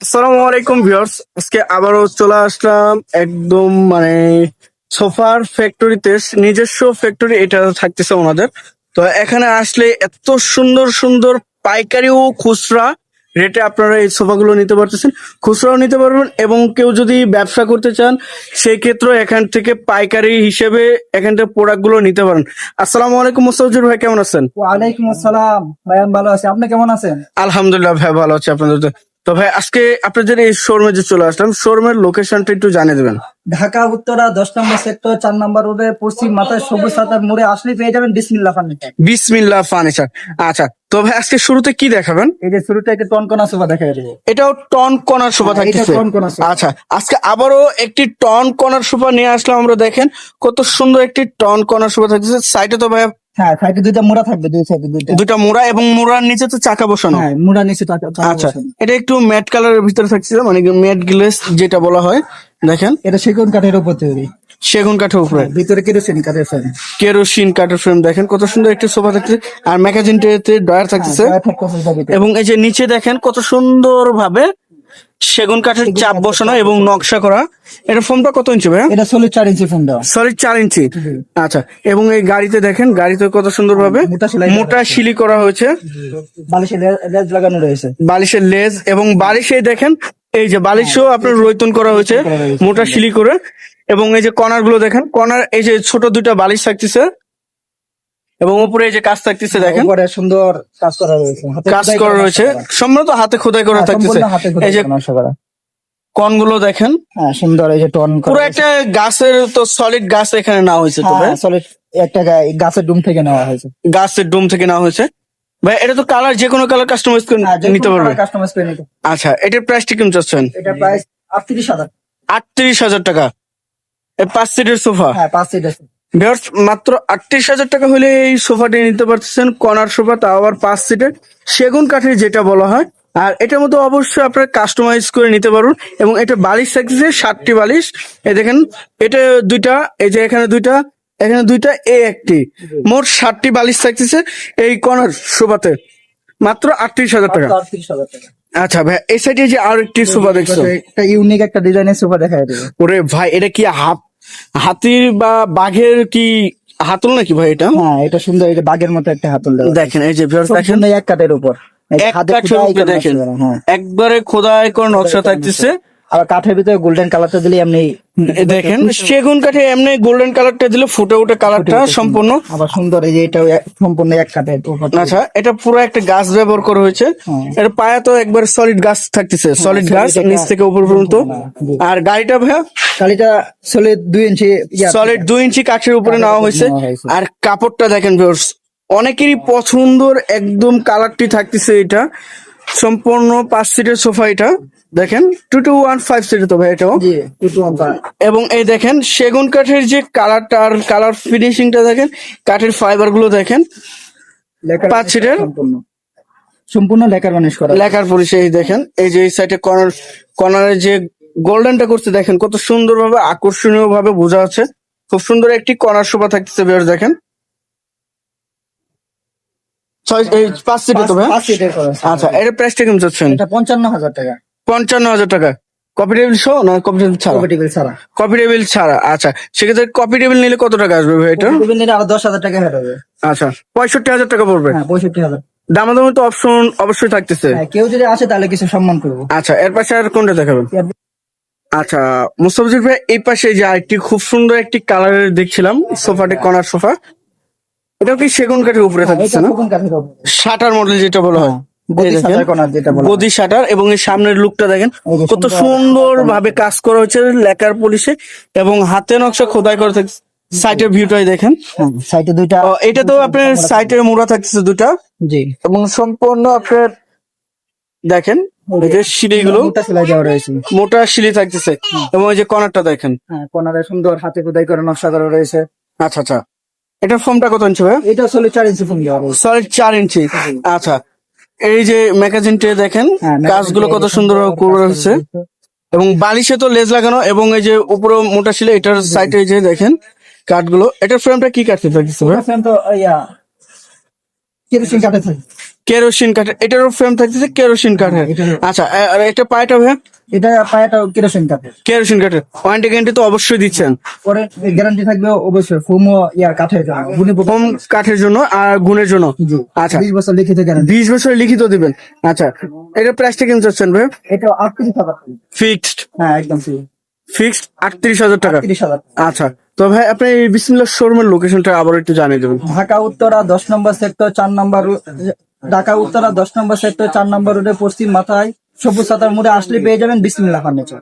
আসসালামু আলাইকুম ভিউয়ার্স। আজকে আবারও চলে আসলাম একদম মানে সোফার ফ্যাক্টরিতে। নিজস্ব ফ্যাক্টরি এটা থাকতেছে ওনাদের। তো এখানে আসলে এত সুন্দর সুন্দর পাইকারি ও খুচরা রেটে আপনারা এই সোফাগুলো নিতে পারতেছেন। খুচরাও নিতে পারবেন এবং কেউ যদি ব্যবসা করতে চান সেই ক্ষেত্রে এখান থেকে পাইকারি হিসেবে এখান থেকে প্রোডাক্টগুলো নিতে পারেন। আসসালামু আলাইকুম মোস্তাফিজুর ভাই কেমন আছেন? ওয়ালাইকুম আসসালাম। ভাইয়ান ভালো আছি। আপনি কেমন আছেন? আলহামদুলিল্লাহ ভাই ভালো আছি। আপনাদের তো। ভাই আজকে আপনাদের এই শোরুমে যে চলে আসলাম শোরুমের লোকেশনটা একটু জানিয়ে দেবেন। ঢাকা উত্তরা দশ নম্বর সেক্টর চার নম্বর রোডে পশ্চিম মাথায় সবুজ সাতার মোড়ে আসলে পেয়ে যাবেন বিসমিল্লা ফার্নিচার বিসমিল্লাহ ফার্নিচার আচ্ছা তো ভাই আজকে শুরুতে কি দেখাবেন? এই যে শুরুতে একটা টনকনা সোফা দেখা যাবে এটাও টন কর্নার সোফা হ্যাঁ, টন সোফা। আচ্ছা আজকে আবারও একটি টন সোফা নিয়ে আসলাম আমরা দেখেন কত সুন্দর একটি টন কর্নার সোফা থাকতেছে। সাইডে তো ভাই হ্যাঁ সাইডে দুইটা মোড়া থাকবে দুই সাইডে দুইটা। দুটা মোড়া এবং মোড়ার নিচে তো চাকা বসানো। হ্যাঁ মোড়া নিচে আচ্ছা এটা একটু ম্যাট কালারের ভিতরে থাকছে মানে ম্যাট গ্লেস যেটা বলা হয় দেখেন। এটা সেগুন কাঠের উপর তৈরি। সেগুন কাঠের উপরে। ভিতরে কেরোসিন কাঠের ফ্যান কেরোসিন কাঠের ফ্রেম দেখেন কত সুন্দর একটি সোফা থাকছে আর ম্যাগাজিনটাতে ডয়ার থাকতেছে। এবং এই যে নিচে দেখেন কত সুন্দর ভাবে সেগুন কাঠের চাপ বসানো এবং নকশা করা। এটা ফোমটা কত ইঞ্চি ভাই এটা ষোলো চার ইঞ্চি ফোন দেওয়া সরি চার ইঞ্চি আচ্ছা এবং এই গাড়িতে দেখেন গাড়িতে কত সুন্দর ভাবে মোটা শিলি করা হয়েছে। বালিশে লেজ লাগানো রয়েছে। বালিশের লেজ এবং বালিশে দেখেন এই যে বালিশও আপনার রৈতন করা হয়েছে মোটা শিলি করে। এবং এই যে কর্নারগুলো দেখেন কর্নার এই যে ছোট দুইটা বালিশ থাকতেছে এবং উপরে এই যে কাজ থাকতেছে দেখেন। উপরে সুন্দর কাজ করা রয়েছে কাজ করা রয়েছে। সম্ভবত হাতে খোদাই করা হ্যাঁ, থাকতেছে। এই যে। কনগুলো দেখেন। হ্যাঁ সুন্দর এই যে টন পুরো একটা গাছের তো সলিড গাছ এখানে নেওয়া হয়েছে তো ভাই? হ্যাঁ, একটা গাছের ডুম থেকে নেওয়া হয়েছে। গাছের ডোম থেকে নেওয়া হয়েছে। ভাই এটা তো কালার যে কোনো কালার কাস্টমাইজ করে নিতে পারবে। কাস্টমাইজ করে নিতে। আচ্ছা এটার প্রাইসটা কেমন চাচ্ছেন? এটা প্রাইস আটত্রিশ হাজার। আটত্রিশ হাজার টাকা। এই পাঁচ সিটের সোফা হ্যাঁ পাঁচ সিট আছে ভিউয়ার্স, মাত্র আটত্রিশ হাজার টাকা হলে এই সোফাটি নিতে পারতেছেন কর্নার সোফা তাও আবার পাঁচ সিটের সেগুন কাঠের যেটা বলা হয় আর এটার মধ্যে অবশ্যই আপনারা কাস্টমাইজ করে নিতে পারুন এবং এটা বালিশ থাকতেছে ষাটটি বালিশ। এই দেখেন এটা দুইটা এই যে এখানে দুইটা এখানে দুইটা এ একটি। মোট ষাটটি বালিশ থাকতেছে এই কর্নার সোফাতে। মাত্র আটত্রিশ হাজার টাকা। আচ্ছা ভাই এই সাইডে যে আর একটি সোফা দেখছ একটা ইউনিক একটা ডিজাইনের সোফা দেখা যাবে। ওরে ভাই এটা কি হাত হাতির বা বাঘের কি হাতল নাকি ভাই এটা? হ্যাঁ এটা সুন্দর এটা বাঘের মতো একটা হাতল দেখেন এই যে দেখেন। এক কাঠের উপর। হ্যাঁ। একবারে খোদাই করে নকশা থাকতেছে। আর কাঠের ভিতরে গোল্ডেন কালার কালারটা দিলে এমনি দেখেন সেগুন কাঠে এমনি গোল্ডেন কালারটা দিলে ফুটে উঠে কালারটা সম্পূর্ণ। আবার সুন্দর এই যে এটা সম্পূর্ণ এক উপর আচ্ছা এটা পুরো একটা গাছ ব্যবহার করা হয়েছে। হ্যাঁ। এটা পায়া তো একবার সলিড গাছ থাকতেছে সলিড গাছ নিচ থেকে উপর পর্যন্ত। আর গাড়িটা ভাইয়া? গাড়িটা চলে দুই ইঞ্চি সলিড দুই ইঞ্চি কাঠের উপরে কাঠের নেওয়া হয়েছে। নেওয়া হয়েছে। আর কাপড়টা দেখেন ভিউয়ার্স অনেকেরই পছন্দর একদম কালারটি থাকতেছে এটা। সম্পূর্ণ পাঁচ সিটের সোফা এটা। দেখেন টু টু ওয়ান ফাইভ সিটের তো ভাই এটাও। এবং এই দেখেন সেগুন কাঠের যে কালারটা আর কালার ফিনিশিংটা দেখেন কাঠের ফাইবারগুলো দেখেন পাঁচ সিটের? সম্পূর্ণ। লেখার বানিশ করা। লেখার পরিচয় এই দেখেন এই যে এই সাইডে কর্নার কর্নারে যে গোল্ডেনটা করছে দেখেন কত সুন্দর ভাবে আকর্ষণীয় ভাবে বোঝা যাচ্ছে। খুব সুন্দর একটি কর্নার শোভা থাকতেছে বের দেখেন। ছয় এই পাঁচ সিটে তো ভাই? সিটের আছে। আচ্ছা এর প্রাইসটা কেমন চাচ্ছেন? এটা পঞ্চান্ন হাজার টাকা। পঞ্চান্ন হাজার টাকা। কপি টেবিল সহ না কপি টেবিল ছাড়া? কম্পিটিবল ছাড়া। কপি টেবিল ছাড়া আচ্ছা। সেক্ষেত্রে কপি টেবিল নিলে কত টাকা আসবে ভাই এটা কম্পিটিবল নিলে আরও দশ হাজার টাকা হেড হবে। আচ্ছা পঁয়ষট্টি হাজার টাকা পড়বে। হ্যাঁ পঁয়ষট্টি হাজার। দামাদামি তো অপশন অবশ্যই থাকতেছে। হ্যাঁ কেউ যদি আসে তাহলে কিছু সম্মান করব। আচ্ছা এর পাশে আর কোনটা দেখাবেন? আচ্ছা মুস্তাফিজুর ভাই এই পাশে যে আরেকটি খুব সুন্দর একটি কালারের দেখছিলাম সোফাটি কর্নার সোফা। এটা কি সেগুন কাঠের উপরে এটা থাকতেছে না? শাটার মডেল যেটা বলা হয়। গদি শাটার এবং এই সামনের লুকটা দেখেন কত সুন্দর ভাবে কাজ করা হয়েছে লেকার পলিশে এবং হাতে নকশা খোদাই করা থাকছে সাইটের ভিউটাই দেখেন। হ্যাঁ, সাইডে দুইটা এটা তো আপনার সাইটের মোড়া থাকতেছে দুটা জি। এবং সম্পূর্ণ আপনার দেখেন যে সিঁড়িগুলো মোটা রয়েছে। মোটা সিঁড়ি থাকতেছে। এবং এই যে কর্নারটা দেখেন। হ্যাঁ সুন্দর হাতে খোদাই করে নকশা করা রয়েছে। আচ্ছা আচ্ছা। এটা ফোমটা কত ইঞ্চি ভাই এটা চার ইঞ্চি ফোন দেওয়া সলিড চার ইঞ্চি। আচ্ছা এই যে ম্যাগাজিনটা দেখেন গাছগুলো কাজগুলো কত সুন্দর করা হয়েছে এবং বালিশে তো লেজ লাগানো এবং এই যে উপরে মোটা ছিল এটার সাইডে যে দেখেন কাঠগুলো এটার ফ্রেমটা কি কাটতে থাকছে ফ্রেম তো ইয়া কেরোসিন কাঠে থাকে কেরোসিন কাঠের এটারও ফ্রেম থাকতেছে কেরোসিন কাঠের। আচ্ছা আর এটা পায়টা ভাই এটা পায়াটা কেরোসিন কাঠের। কেরোসিন কাঠের। ওয়ারেন্টি গ্যারান্টি তো অবশ্যই দিচ্ছেন। পরে গ্যারান্টি থাকবে অবশ্যই ফোম ইয়ার কাঠের জন্য গুণে কম কাঠের জন্য আর গুণের জন্য। আচ্ছা। বিশ বছর লিখিত গ্যারান্টি বিশ বছর লিখিত দিবেন। আচ্ছা এটা প্রাইসটা কিনতে চাচ্ছেন ভাই এটা আটত্রিশ হাজার টাকা। ফিক্সড হ্যাঁ একদম ফিক্সড আটত্রিশ হাজার টাকা। তিরিশ হাজার টাকা। আচ্ছা তো ভাই আপনি এই বিসমিল্লা শোরুমের লোকেশনটা আবার একটু জানিয়ে দেবেন। ঢাকা উত্তরা দশ নম্বর সেক্টর চার নম্বর ঢাকা উত্তরা, দশ নম্বর সেক্টর চার নম্বর রোডে পশ্চিম মাথায় সবুজ সাতার মোড়ে আসলে পেয়ে যাবেন বিসমিল্লা ফার্নিচার।